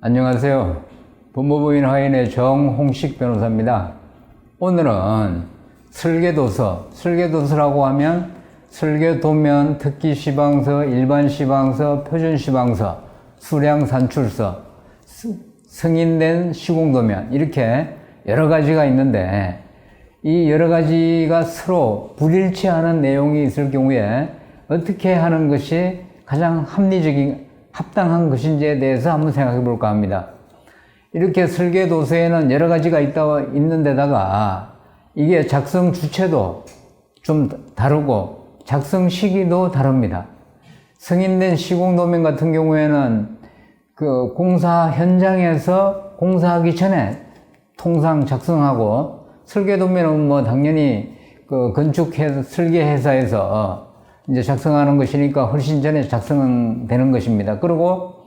안녕하세요. 법무부인 화인의 정홍식 변호사입니다. 오늘은 설계도서, 설계도서라고 하면 설계도면, 특기 시방서, 일반 시방서, 표준 시방서, 수량 산출서, 스- 승인된 시공도면 이렇게 여러 가지가 있는데 이 여러 가지가 서로 불일치하는 내용이 있을 경우에 어떻게 하는 것이 가장 합리적인 합당한 것인지에 대해서 한번 생각해 볼까 합니다. 이렇게 설계 도서에는 여러 가지가 있다 있는데다가 이게 작성 주체도 좀 다르고 작성 시기도 다릅니다. 승인된 시공 도면 같은 경우에는 그 공사 현장에서 공사하기 전에 통상 작성하고 설계 도면은 뭐 당연히 그 건축 설계 회사에서 이제 작성하는 것이니까 훨씬 전에 작성되는 것입니다. 그리고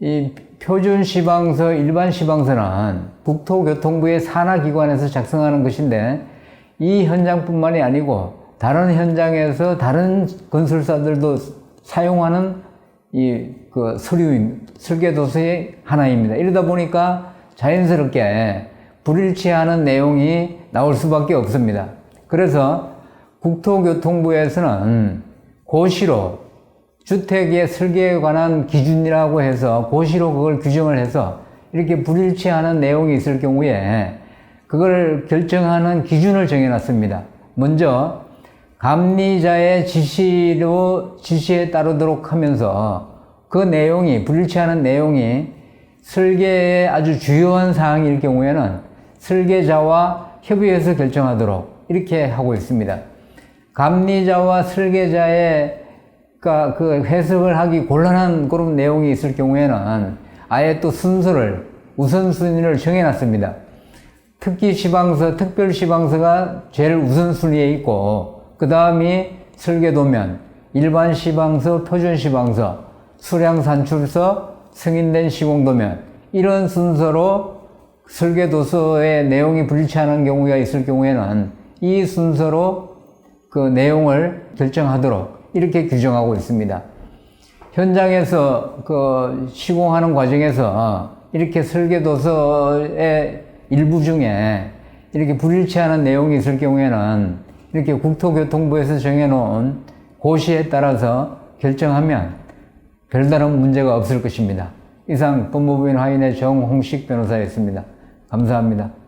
이 표준 시방서, 일반 시방서는 국토교통부의 산하기관에서 작성하는 것인데 이 현장뿐만이 아니고 다른 현장에서 다른 건설사들도 사용하는 이 그 서류 설계 도서의 하나입니다. 이러다 보니까 자연스럽게 불일치하는 내용이 나올 수밖에 없습니다. 그래서 국토교통부에서는 고시로 주택의 설계에 관한 기준이라고 해서 고시로 그걸 규정을 해서 이렇게 불일치하는 내용이 있을 경우에 그걸 결정하는 기준을 정해놨습니다. 먼저 감리자의 지시로 지시에 따르도록 하면서 그 내용이 불일치하는 내용이 설계의 아주 주요한 사항일 경우에는 설계자와 협의해서 결정하도록 이렇게 하고 있습니다. 감리자와 설계자의 그러니까 그 해석을 하기 곤란한 그런 내용이 있을 경우에는 아예 또 순서를 우선순위를 정해놨습니다. 특기 시방서, 특별 시방서가 제일 우선순위에 있고 그 다음이 설계도면, 일반 시방서, 표준 시방서, 수량 산출서, 승인된 시공도면 이런 순서로 설계도서의 내용이 불일치하는 경우가 있을 경우에는 이 순서로 그 내용을 결정하도록 이렇게 규정하고 있습니다. 현장에서 그 시공하는 과정에서 이렇게 설계도서의 일부 중에 이렇게 불일치하는 내용이 있을 경우에는 이렇게 국토교통부에서 정해놓은 고시에 따라서 결정하면 별다른 문제가 없을 것입니다. 이상 법무부인 화인의 정홍식 변호사였습니다. 감사합니다.